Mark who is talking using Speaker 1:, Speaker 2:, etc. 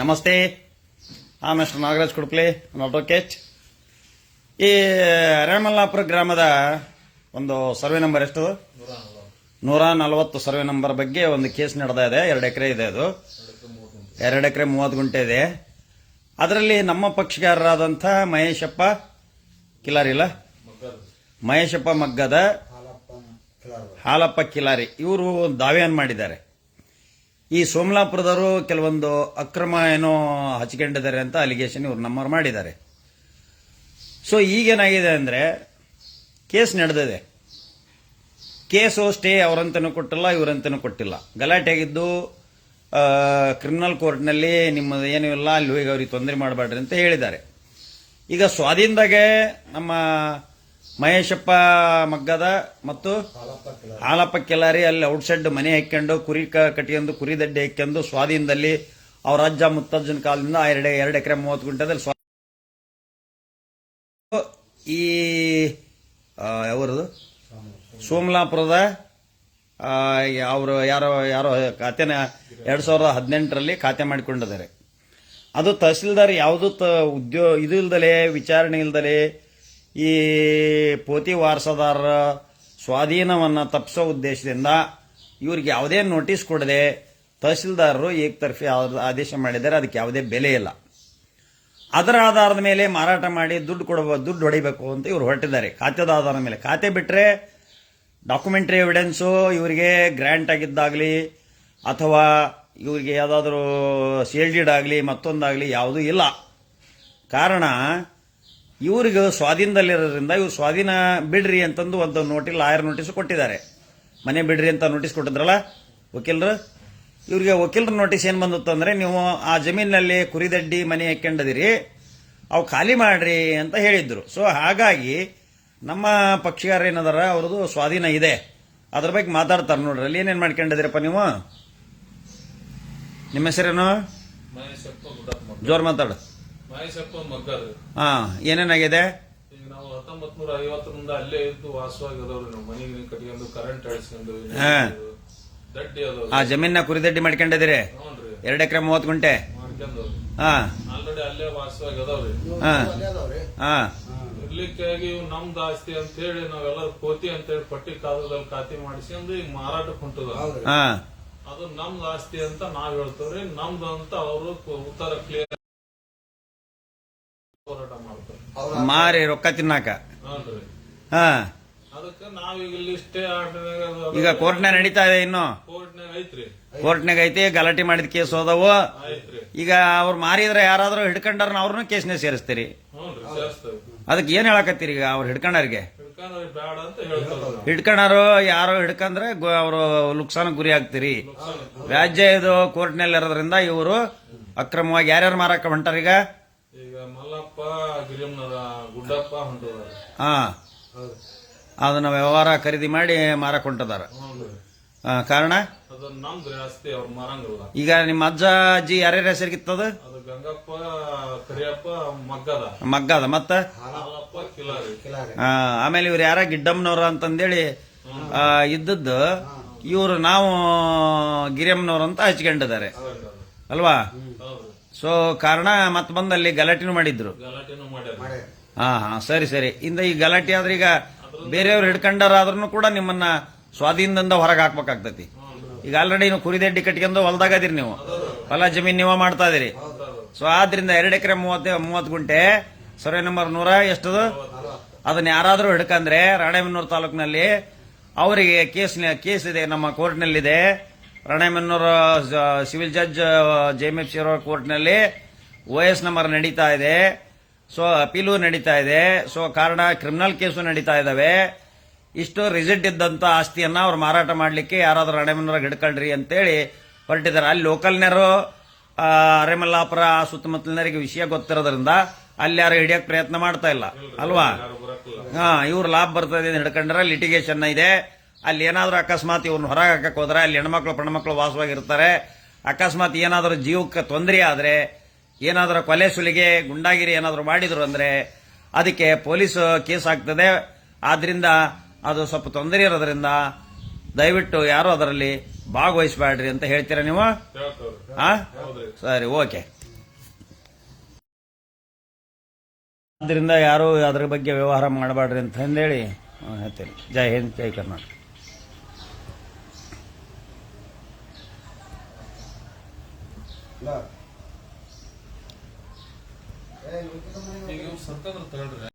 Speaker 1: ನಮಸ್ತೆ, ಆ ಮಿಸ್ಟರ್ ನಾಗರಾಜ್ ಕುಡ್ಪ್ಲೆ ಕೆಚ್ ಈ ರೇಮಲ್ಲಾಪುರ ಗ್ರಾಮದ ಒಂದು ಸರ್ವೆ ನಂಬರ್ ಎಷ್ಟು ನೂರ ನಲವತ್ತು ಸರ್ವೆ ನಂಬರ್ ಬಗ್ಗೆ ಒಂದು ಕೇಸ್ ನಡೆದ ಇದೆ, ಎರಡು ಎಕರೆ ಇದೆ ಅದು. ಎರಡು ಎಕರೆ ಮೂವತ್ತು ಗುಂಟೆ ಇದೆ. ಅದರಲ್ಲಿ ನಮ್ಮ ಪಕ್ಷಗಾರರಾದಂಥ ಮಹೇಶಪ್ಪ ಕಿಲಾರಿಲ್ಲ ಮಹೇಶಪ್ಪ ಮಗ್ಗದ ಹಾಲಪ್ಪ ಕಿಲಾರಿ. ಇವರು ದಾವೆಯನ್ನು ಮಾಡಿದ್ದಾರೆ. ಈ ಸೋಮಲಾಪುರದವರು ಕೆಲವೊಂದು ಅಕ್ರಮ ಏನೋ ಹಚ್ಕೊಂಡಿದ್ದಾರೆ ಅಂತ ಅಲಿಗೇಷನ್ ಇವ್ರು ನಮ್ಮವ್ರು ಮಾಡಿದ್ದಾರೆ. ಸೊ ಈಗೇನಾಗಿದೆ ಅಂದರೆ, ಕೇಸ್ ನಡೆದಿದೆ. ಕೇಸು ಸ್ಟೇ ಅವರಂತನೂ ಕೊಟ್ಟಿಲ್ಲ, ಇವರಂತನೂ ಕೊಟ್ಟಿಲ್ಲ. ಗಲಾಟೆ ಆಗಿದ್ದು ಕ್ರಿಮಿನಲ್ ಕೋರ್ಟ್ನಲ್ಲಿ ನಿಮ್ಮದು ಏನೂ ಇಲ್ಲ, ಅಲ್ಲಿ ಹೋಗಿ ಅವ್ರಿಗೆ ತೊಂದರೆ ಮಾಡಬೇಡ್ರಿ ಅಂತ ಹೇಳಿದ್ದಾರೆ. ಈಗ ಸ್ವಾಧೀನದಾಗೆ ನಮ್ಮ ಮಹೇಶಪ್ಪ ಮಗ್ಗದ ಮತ್ತು ಹಾಲಪ್ಪ ಕೆಲಾರಿ ಅಲ್ಲಿ ಔಟ್ಸೈಡ್ ಮನೆ ಹಾಕ್ಕೊಂಡು ಕುರಿ ಕಟ್ಕೊಂಡು ಕುರಿ ದಡ್ಡೆ ಹಾಕ್ಕೊಂಡು ಸ್ವಾಧೀನದಲ್ಲಿ ಅವರ ಅಜ್ಜ ಮುತ್ತಜ್ಜನ ಕಾಲದಿಂದ ಎರಡು ಎರಡು ಎಕರೆ ಮೂವತ್ತು ಗುಂಟದಲ್ಲಿ ಸ್ವಾ ಈ ಯಾವೂರದು? ಸೋಮಲಾಪುರದ ಅವರು ಯಾರೋ ಯಾರೋ ಖಾತೆನ ಎರಡು ಸಾವಿರದ ಹದಿನೆಂಟರಲ್ಲಿ ಖಾತೆ ಮಾಡಿಕೊಂಡಿದ್ದಾರೆ. ಅದು ತಹಸೀಲ್ದಾರ್ ಯಾವುದು ತ ಉದ್ಯೋ ಇದು ಇಲ್ದಲೆ, ವಿಚಾರಣೆ ಇಲ್ದಲೆ ಈ ಪೋತಿ ವಾರಸದಾರರ ಸ್ವಾಧೀನವನ್ನು ತಪ್ಪಿಸೋ ಉದ್ದೇಶದಿಂದ ಇವ್ರಿಗೆ ಯಾವುದೇ ನೋಟಿಸ್ ಕೊಡದೆ ತಹಸೀಲ್ದಾರರು ಏಕತರ್ಫಿ ಆದೇಶ ಮಾಡಿದ್ದಾರೆ. ಅದಕ್ಕೆ ಯಾವುದೇ ಬೆಲೆ ಇಲ್ಲ. ಅದರ ಆಧಾರದ ಮೇಲೆ ಮಾರಾಟ ಮಾಡಿ ದುಡ್ಡು ಕೊಡಬ ದುಡ್ಡು ಹೊಡಿಬೇಕು ಅಂತ ಇವರು ಹೊರಟಿದ್ದಾರೆ. ಖಾತೆದ ಆಧಾರದ ಮೇಲೆ. ಖಾತೆ ಬಿಟ್ಟರೆ ಡಾಕ್ಯುಮೆಂಟ್ರಿ ಎವಿಡೆನ್ಸು ಇವರಿಗೆ ಗ್ರ್ಯಾಂಟ್ ಆಗಿದ್ದಾಗಲಿ ಅಥವಾ ಇವರಿಗೆ ಯಾವುದಾದ್ರೂ ಸೇಲ್ಡಿಡ್ ಆಗಲಿ ಮತ್ತೊಂದಾಗಲಿ ಯಾವುದೂ ಇಲ್ಲ. ಕಾರಣ ಇವ್ರಿಗೆ ಸ್ವಾಧೀನದಲ್ಲಿರೋದ್ರಿಂದ ಇವ್ರು ಸ್ವಾಧೀನ ಬಿಡ್ರಿ ಅಂತಂದು ಒಂದು ನೋಟಿ ಲಾಯರ್ ನೋಟಿಸ್ ಕೊಟ್ಟಿದ್ದಾರೆ. ಮನೆ ಬಿಡ್ರಿ ಅಂತ ನೋಟಿಸ್ ಕೊಟ್ಟಿದ್ರಲ್ಲ ವಕೀಲರು? ಇವ್ರಿಗೆ ವಕೀಲರ ನೋಟಿಸ್ ಏನು ಬಂದಿತ್ತು ಅಂದರೆ ನೀವು ಆ ಜಮೀನಿನಲ್ಲಿ ಕುರಿದಡ್ಡಿ ಮನೆ ಹಾಕ್ಕೊಂಡಿದಿರಿ ಅವು ಖಾಲಿ ಮಾಡ್ರಿ ಅಂತ ಹೇಳಿದ್ರು. ಸೊ ಹಾಗಾಗಿ ನಮ್ಮ ಪಕ್ಷಗಾರ ಏನದಾರ ಅವ್ರದ್ದು ಸ್ವಾಧೀನ ಇದೆ. ಅದ್ರ ಬಗ್ಗೆ ಮಾತಾಡ್ತಾರೆ ನೋಡ್ರಿ. ಅಲ್ಲಿ ಏನೇನು ಮಾಡ್ಕೊಂಡಿದ್ದೀರಪ್ಪ ನೀವು? ನಿಮ್ಮ ಹೆಸರೇನು? ಜೋರು ಮಾತಾಡು. ಹಾಂ ಏನೇನಾಗಿದೆ?
Speaker 2: ಈಗ ನಾವು ಹತ್ತೊಂಬತ್ ನೂರ ಐವತ್ತರಿಂದ ಅಲ್ಲೇ ಇದ್ದು ವಾಸವಾಗಿದವ್ರಿ ನಮ್ಮ ಮನೆಗೆ ಕಟ್ಕೊಂಡು ಕರೆಂಟ್ ಅಳಿಸ್ಕೊಂಡು. ದಡ್ಡಿ ಅದಾವ್ರಿ
Speaker 1: ಆ ಜಮೀನ ಕುರಿದಡ್ಡಿ ಮಾಡ್ಕೊಂಡಿದ್ದೀರಿ?
Speaker 2: ಹ್ಞೂನ್ರಿ
Speaker 1: ಎರಡು ಎಕರೆ ಮೂವತ್ತು ಗುಂಟೆ?
Speaker 2: ಮಾಡ್ಕೊಂಡು.
Speaker 1: ಆ
Speaker 2: ಆಲ್ರೆಡಿ ಅಲ್ಲೇ ವಾಸವಾಗಿದವ್ರಿ.
Speaker 1: ಹಾ. ಹಾ.
Speaker 2: ಇರ್ಲಿಕ್ಕಾಗಿ ಇವ್ ನಮ್ದು ಆಸ್ತಿ ಅಂತ ಹೇಳಿ ನಾವೆಲ್ಲರೂ ಕೋತಿ ಅಂತ ಹೇಳಿ ಪಟ್ಟಿ ಕಾಗದಲ್ಲಿ ಖಾತೆ ಮಾಡಿಸ್ಕೊಂಡು ಈಗ ಮಾರಾಟಕ್ಕೆ ಹೊಂಟದ.
Speaker 1: ಹಾಂ.
Speaker 2: ಅದು ನಮ್ದು ಆಸ್ತಿ ಅಂತ ನಾವ್ ಹೇಳ್ತೇವ್ರಿ. ನಮ್ದು ಅಂತ ಅವರು ಉತ್ತರ ಕ್ಲಿಯರ್
Speaker 1: ಮಾರಿ ರೊಕ್ಕ ತಿನ್ನಾಕ. ಹಾಂ. ಈಗ ಕೋರ್ಟ್ನಾಗ ನಡೀತಾ ಇದೆ ಇನ್ನು.
Speaker 2: ಕೋರ್ಟ್ನಾಗ
Speaker 1: ಐತಿ ಗಲಾಟೆ ಮಾಡಿದ ಕೇಸ್ ಹೋದವು. ಈಗ ಅವ್ರು ಮಾರಿದ್ರೆ ಯಾರಾದ್ರೂ ಹಿಡ್ಕೊಂಡಾರ ಅವ್ರನ್ನ ಕೇಸ್ನೇ ಸೇರಿಸ್ತೀರಿ. ಅದಕ್ಕೆ ಏನ್ ಹೇಳಕತ್ತೀರಿ ಈಗ ಅವ್ರು ಹಿಡ್ಕೊಂಡಾರಿಗೆ
Speaker 2: ಹಿಡ್ಕೊಂಡ್ರೆ
Speaker 1: ಯಾರು ಹಿಡ್ಕಂದ್ರೆ ಅವರು ನುಕ್ಸಾನ ಗುರಿ ಆಗ್ತೀರಿ. ವ್ಯಾಜ್ಯ ಇದು ಕೋರ್ಟ್ನಲ್ಲಿ ಇರೋದ್ರಿಂದ ಇವರು ಅಕ್ರಮವಾಗಿ ಯಾರ್ಯಾರು ಮಾರಕ ಹೊಂಟಾರ ಈಗ
Speaker 2: ಈಗ ಮಲ್ಲಪ್ಪ ಗಿರಿಯಮ್ಮನರ ಗುಡ್ಡಪ್ಪ ಹೊಂಟದಾರ
Speaker 1: ಹಾ. ಅದನ್ನ ವ್ಯವಹಾರ ಖರೀದಿ ಮಾಡಿ ಮಾರಕೊಂಡದಾರ. ಹೊಂಟದಾರ ಕಾರಣ? ಈಗ ನಿಮ್ಮ ಅಜ್ಜ ಅಜ್ಜಿ ಯಾರ್ಯಾರ ಹೆಸರಿಗಿತ್ತದ
Speaker 2: ಅದು ಗಂಗಪ್ಪ ಕರಿಯಪ್ಪ ಮಗ್ಗದ.
Speaker 1: ಮತ್ತ? ಆಮೇಲೆ ಇವ್ರು ಯಾರ? ಗಿಡ್ಡಮ್ಮನವ್ರ ಅಂತಂದೇಳಿ ಇದ್ದದ್ದು ಇವರು ನಾವು ಗಿರಿಯಮ್ಮನವ್ರು ಅಂತ ಹಚ್ಕೊಂಡಿದ್ದಾರೆ. ಅಲ್ವಾ? ಸೊ ಕಾರಣ ಮತ್ತೆ ಬಂದಲ್ಲಿ ಗಲಾಟೆನೂ ಮಾಡಿದ್ರು. ಹಾ ಹಾ ಸರಿ ಸರಿ. ಇಂದ ಈ ಗಲಾಟೆ ಆದ್ರೆ ಈಗ ಬೇರೆಯವ್ರು ಹಿಡ್ಕೊಂಡಾರಾದ್ರೂ ಕೂಡ ನಿಮ್ಮನ್ನ ಸ್ವಾಧೀನದಿಂದ ಹೊರಗೆ ಹಾಕ್ಬೇಕಾಗ್ತತಿ. ಈಗ ಆಲ್ರೆಡಿ ನೀವು ಕುರಿದೆಡ್ಡಿ ಕಟ್ಕೊಂಡು ಹೊಲದಾಗದಿರಿ ನೀವು. ಹೊಲ ಜಮೀನ್ ನೀವ ಮಾಡ್ತಾ ಇದೀರಿ. ಸೊ ಆದ್ರಿಂದ ಎರಡು ಎಕರೆ ಮೂವತ್ತು ಮೂವತ್ತು ಗುಂಟೆ ಸರ್ವೆ ನಂಬರ್ ನೂರ ಎಷ್ಟದು? ಅದನ್ನ ಯಾರಾದರೂ ಹಿಡ್ಕಂದ್ರೆ ರಾಣೆಬೆನ್ನೂರು ತಾಲೂಕಿನಲ್ಲಿ ಅವರಿಗೆ ಕೇಸ್ ಕೇಸ್ ಇದೆ ನಮ್ಮ ಕೋರ್ಟ್ನಲ್ಲಿದೆ ರಾಣೆಬೆನ್ನೂರು ಸಿವಿಲ್ ಜಡ್ಜ್ ಜೆ ಸಿರೋ ಎಫ್ ಸಿ ಕೋರ್ಟ್ನಲ್ಲಿ ಓ ಎಸ್ ನಂಬರ್ ನಡೀತಾ ಇದೆ. ಸೊ ಅಪೀಲು ನಡೀತಾ ಇದೆ. ಸೊ ಕಾರಣ ಕ್ರಿಮಿನಲ್ ಕೇಸು ನಡೀತಾ ಇದಾವೆ. ಇಷ್ಟು ರಿಸಿಟ್ ಇದ್ದಂತ ಆಸ್ತಿಯನ್ನ ಅವ್ರು ಮಾರಾಟ ಮಾಡಲಿಕ್ಕೆ ಯಾರಾದ್ರೂ ರಾಣೆಬೆನ್ನೂರಾಗ ಹಿಡ್ಕೊಳ್ರಿ ಅಂತೇಳಿ ಹೊರಟಿದ್ದಾರೆ. ಅಲ್ಲಿ ಲೋಕಲ್ನರು ಅರೆಮಲ್ಲಾಪುರ ಸುತ್ತಮುತ್ತಲಿನರಿಗೆ ವಿಷಯ ಗೊತ್ತಿರೋದ್ರಿಂದ ಅಲ್ಲಿ ಯಾರು ಹಿಡಿಯಕ್ ಪ್ರಯತ್ನ ಮಾಡ್ತಾ ಇಲ್ಲ. ಅಲ್ವಾ? ಹಾಂ ಇವ್ರು ಲಾಭ ಬರ್ತದೆ ಅಂತ ಹಿಡ್ಕೊಂಡ್ರೆ ಲಿಟಿಗೇಷನ್ ಇದೆ. ಅಲ್ಲಿ ಏನಾದರೂ ಅಕಸ್ಮಾತ್ ಇವ್ರನ್ನ ಹೊರಗೆ ಹಾಕಕ್ಕೆ ಹೋದ್ರೆ ಅಲ್ಲಿ ಹೆಣ್ಮಕ್ಳು ಪಣ್ಮಕ್ಳು ವಾಸವಾಗಿರ್ತಾರೆ. ಅಕಸ್ಮಾತ್ ಏನಾದರೂ ಜೀವಕ್ಕೆ ತೊಂದರೆ ಆದರೆ ಏನಾದರೂ ಕೊಲೆ ಸುಲಿಗೆ ಗುಂಡಾಗಿರಿ ಏನಾದರೂ ಮಾಡಿದ್ರು ಅಂದರೆ ಅದಕ್ಕೆ ಪೊಲೀಸ್ ಕೇಸ್ ಆಗ್ತದೆ. ಆದ್ರಿಂದ ಅದು ಸ್ವಲ್ಪ ತೊಂದರೆ ಇರೋದ್ರಿಂದ ದಯವಿಟ್ಟು ಯಾರು ಅದರಲ್ಲಿ ಭಾಗವಹಿಸಬೇಡ್ರಿ ಅಂತ ಹೇಳ್ತೀರಾ ನೀವು? ಹಾಂ ಸರಿ ಓಕೆ. ಆದ್ದರಿಂದ ಯಾರು ಅದ್ರ ಬಗ್ಗೆ ವ್ಯವಹಾರ ಮಾಡಬೇಡ್ರಿ ಅಂತ ಅಂದೇಳಿ ಆ, ಹೇಳ್ತೀನಿ. ಜೈ ಹಿಂದ್ ಜೈ ಕರ್ನಾಟಕ.
Speaker 2: ಸರ್ಕಾರ ತಗೊಳ್ರಿ